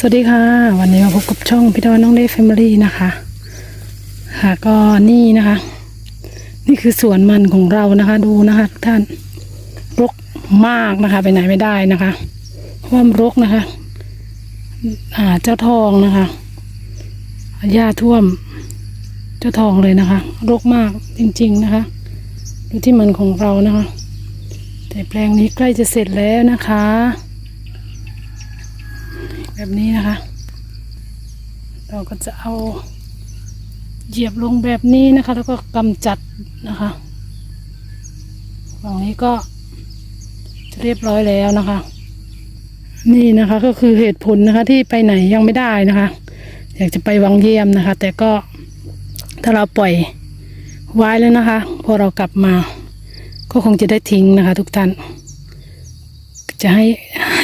สวัสดีค่ะ วันนี้มาพบกับช่องพี่ดอนน้องเดฟแฟมิลี่นะคะ ค่ะก็นี่นะคะ นี่คือสวนมันของเรานะคะ ดูนะคะท่านรกมากนะคะ ไปไหนไม่ได้นะคะเพราะว่ามันรกนะคะ อ่าเจ้าทองนะคะหญ้าท่วม เจ้าทองเลยนะคะ รกมากจริง ๆนะคะ ดูที่มันของเรานะคะ แต่แปลงนี้ใกล้จะเสร็จแล้วนะคะ แบบนี้นะคะ เราก็จะเอาเหยียบลงแบบนี้นะคะ แล้วก็กำจัดนะคะฝั่งนี้ก็จะเรียบร้อยแล้วนะคะ นี่นะคะก็คือเหตุผลนะคะที่ไปไหนยังไม่ได้นะคะ อยากจะไปวังเยี่ยมนะคะ แต่ก็ถ้าเราปล่อยไว้แล้วนะคะ พอเรากลับมา ก็คงจะได้ทิ้งนะคะ ทุกท่าน จะให้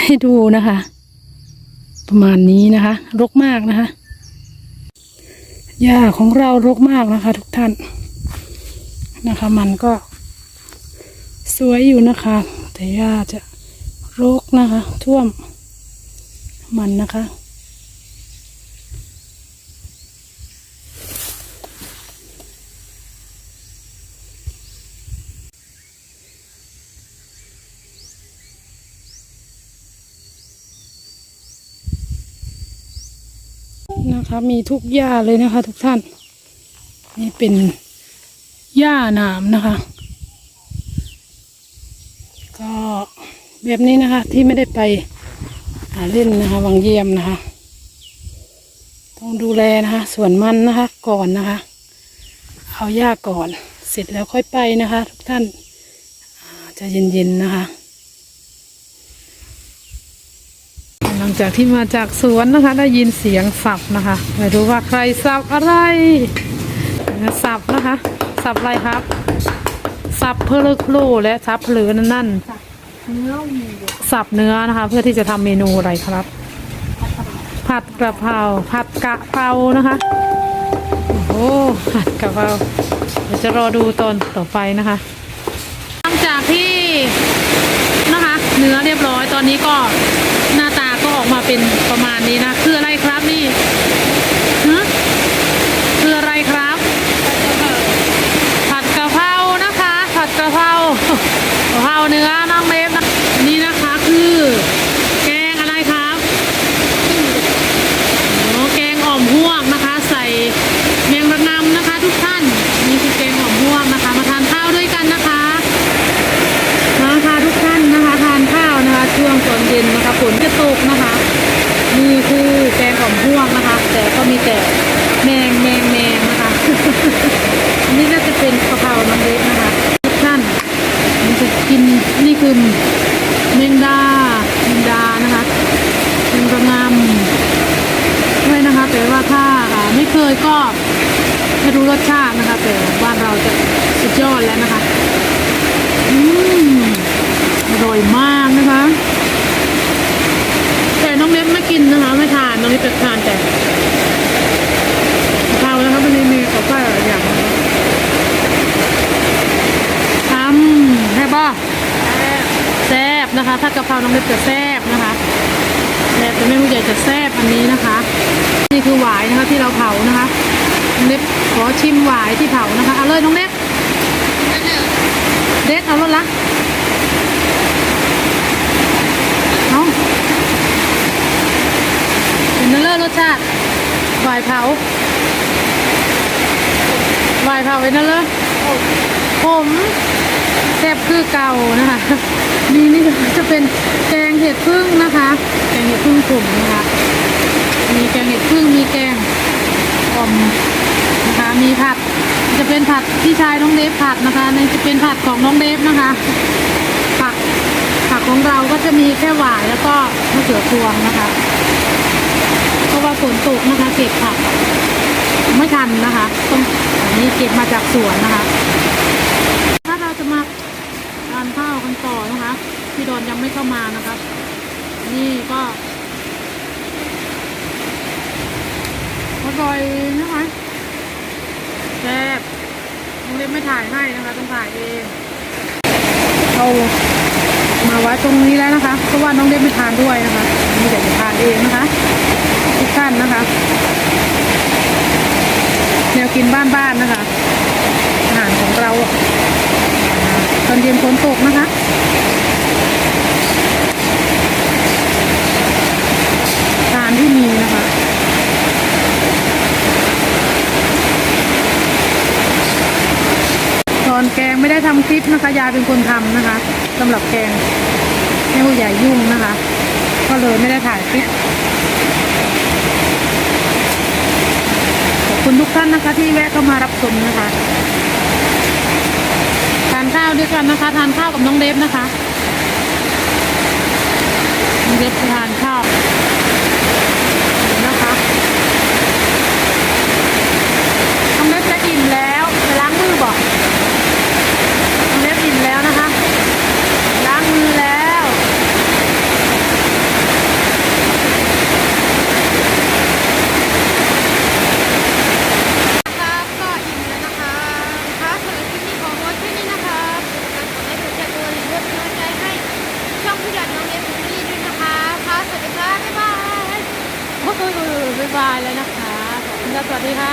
ให้ดูนะคะ ประมาณนี้นะคะ รกมากนะคะหญ้าของเรารกมากนะคะ ทุกท่านนะคะ มันก็ สวยอยู่นะคะ แต่หญ้าจะรกนะคะ ท่วมมันนะคะ นะคะ มีทุกหญ้าเลยนะคะ ทุกท่าน นี่เป็นหญ้าหนามนะคะ ก็แบบนี้นะคะที่ไม่ได้ไปหาเล่นนะคะวังเยี่ยมนะคะ ต้องดูแลนะคะสวนมันนะคะก่อนนะคะ เอาหญ้าก่อนเสร็จแล้วค่อยไปนะคะ ทุกท่านจะเย็นๆนะคะ ห ลังจากที่มาจากสวนนะคะ ได้ยินเสียงสับนะคะไม่รู้ว่าใครสับอะไรสับนะคะ สับอะไรครับ สับเพลอโคลและสับเพลือนั่นนั่นสับเนื้อนะคะ เพื่อที่จะทำเมนูอะไรครับ ผัดกระเพราผัดกะเพรานะคะโอ้ผัดกะเพราเดี๋ยวจะรอดูตอนต่อไปนะคะหลังจากที่นะคะ เนื้อเรียบร้อยตอนนี้ก็หน้าตา เป็นประมาณนี้นะ คืออะไรครับนี่ฮะคืออะไรครับ ผัดกะเพรานะคะ ผัดกะเพรากะเพราเนื้อน้องเมฟนะนี่นะคะคือ แกงอะไรครับโอ้แกงอ่อมห่วงนะคะ ใส่เมียงระนำนะคะ ทุกท่านนี่คือแกงอ่อมห่วงนะคะ มาทานข้าวด้วยกันนะคะ มาค่ะทุกท่านนะคะทานข้าวนะคะ ช่วงตอนเย็ นนะคะฝนจะตกนะคะนี่คือแกงอ่อมพ่วงนะคะ แต่ก็มีแต่แมงแมงแมงนะคะ อันนี้น่าจะเป็นกะเพราน้ำเล็กนะคะทุกท่านมันจะกินนี่คือแมงดาแมงดานะคะเป็นกระงำด้วยนะคะ แต่ว่าถ้าอ่าไม่เคยก็ไม่รู้รสชาตินะคะ แต่บ้านเราจะสุดยอดแล้วนะคะ อืมอร่อยมากนะคะ แต่น้องเล็บไม่กินนะคะ ไม่ทา นน้องเล็บจะทานแต่กะเพรานะคะมันมีกับข้าวอย่างนะคะทำแซ่บป่แซ่บนะคะถ้ากะเพราน้องเล็บจะแซ่บนะคะแซ่บแต่ไม่รู้ใหญ่จะแซ่บอันนี้นะคะ นี่คือหวายนะคะที่เราเผานะคะน้องเล็บขอชิมหวายที่เผานะคะเอาเลยน้องเล็บเด็ดเอารถละเอาเป็นนั่นเลย รสชาติวายเผาวายเผาเป็นนั่นเลยผมแซ่บคือเก่านะคะนี่นี่จะเป็นแกงเห็ดพึ่งนะคะ แกงเห็ดพึ่งผมนะคะ มีแกงเห็ดพึ่งมีแกงอมนะคะ มีผัดจะเป็นผัดที่ชายน้องเดฟผัดนะคะนี่จะเป็นผัดของน้องเดฟนะคะ ผักผักของเราก็จะมีแค่หวายแล้วก็มะเขือพวงนะคะ ว่าฝนตกนะคะ เก็บผักไม่ทันนะคะต้องอันนี้เก็บมาจากสวนนะคะ ถ้าเราจะมาทานข้าวกันต่อนะคะ พี่ดอนยังไม่เข้ามานะคะนี่ก็อร่อยนะคะแซ่บน้องเล็บไม่ถ่ายให้นะคะ ต้องถ่ายเองเอามาไว้ตรงนี้แล้วนะคะ เพราะว่าน้องเล็บไม่ทานด้วยนะคะมีแต่จะทานเองนะคะ ชั่นนะคะ แนวกินบ้านๆนะคะ อาหารของเราตอนเย็นฝนตกนะคะตามที่มีนะคะตอนแกงไม่ได้ทำคลิปนะคะ ยาเป็นคนทำนะคะสำหรับแกงให้ผู้ใหญ่ยุ่งนะคะ ก็เลยไม่ได้ถ่ายคลิป คุณทุกท่านนะคะที่แวะเข้ามารับชมนะคะทานข้าวด้วยกันนะคะ ทานข้าวกับน้องเดฟนะคะน้องเดฟจะทานข้าวนะคะน้องเดฟจะอิ่มแล้วไปล้างมือบอกน้องเดฟอิ่มแล้วนะคะ ล้างมือแล้ว ครับก็อิ่มแล้วนะคะครับสำหรับคลิปนี้ของวันที่นี้นะคะการกดไลค์กดแชร์ตัวหรือว่าเป็นกำลังใจให้ช่องผู้ใหญ่น้องเลี้ยงของพี่ด้วยนะคะครั บายบายบ๊ายบายเลยนะคะขอบคุณค่ะสวัสดีค่ะ